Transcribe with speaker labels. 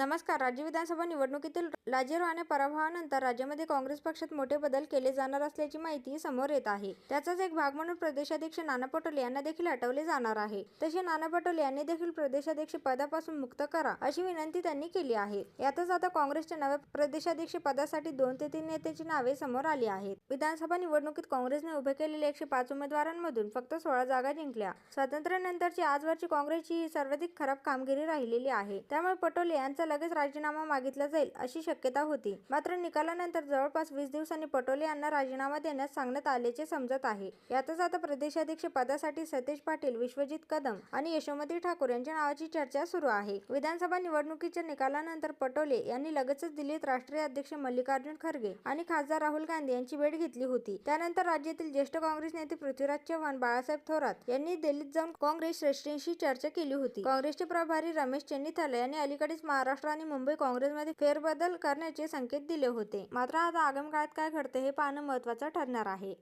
Speaker 1: नमस्कार. राज्य विधानसभा निवडणुकीतील लाजिरवाण्या पराभवानंतर राज्यामध्ये काँग्रेस पक्षात मोठे बदल केले जाणार असल्याची माहिती समोर येत आहे. त्याचाच एक भाग म्हणून प्रदेशाध्यक्ष नाना पटोले यांना देखील हटवले जाणार आहे. तसे नाना पटोले यांनी देखील प्रदेशाध्यक्ष पदापासून मुक्त करा अशी विनंती त्यांनी केली आहे. यातच आता काँग्रेसच्या नव्या प्रदेशाध्यक्ष पदासाठी दोन ते तीन नेत्यांची नावे समोर आली आहेत. विधानसभा निवडणुकीत काँग्रेसने उभे केलेल्या एकशे पाच उमेदवारांमधून फक्त सोळा जागा जिंकल्या. स्वातंत्र्यानंतरची आजवरची काँग्रेसची ही सर्वाधिक खराब कामगिरी राहिलेली आहे. त्यामुळे पटोले यांचा लगेच राजीनामा मागितला जाईल अशी शक्यता होती. मात्र निकालानंतर जवळपास वीस दिवसांनी पटोले यांना राजीनामा देण्यास सांगण्यात आल्याचे समजत आहे. यातच आता प्रदेशाध्यक्ष पदासाठी सतेज पाटील विश्वजित कदम आणि यशोमती ठाकूर यांच्या नावाची चर्चा सुरू आहे. विधानसभा निवडणुकीच्या निकालानंतर पटोले यांनी लगेचच दिल्लीत राष्ट्रीय अध्यक्ष मल्लिकार्जुन खरगे आणि खासदार राहुल गांधी यांची भेट घेतली होती. त्यानंतर राज्यातील ज्येष्ठ काँग्रेस नेते पृथ्वीराज चव्हाण बाळासाहेब थोरात यांनी दिल्लीत जाऊन काँग्रेस श्रेष्ठींशी चर्चा केली होती. काँग्रेसचे प्रभारी रमेश चेन्नीथाला यांनी अलीकडेच महाराष्ट्र आणि मुंबई काँग्रेसमध्ये फेरबदल करण्याचे संकेत दिले होते. मात्र आता आगामी काळात काय घडते हे पाहणं महत्वाचं ठरणार आहे.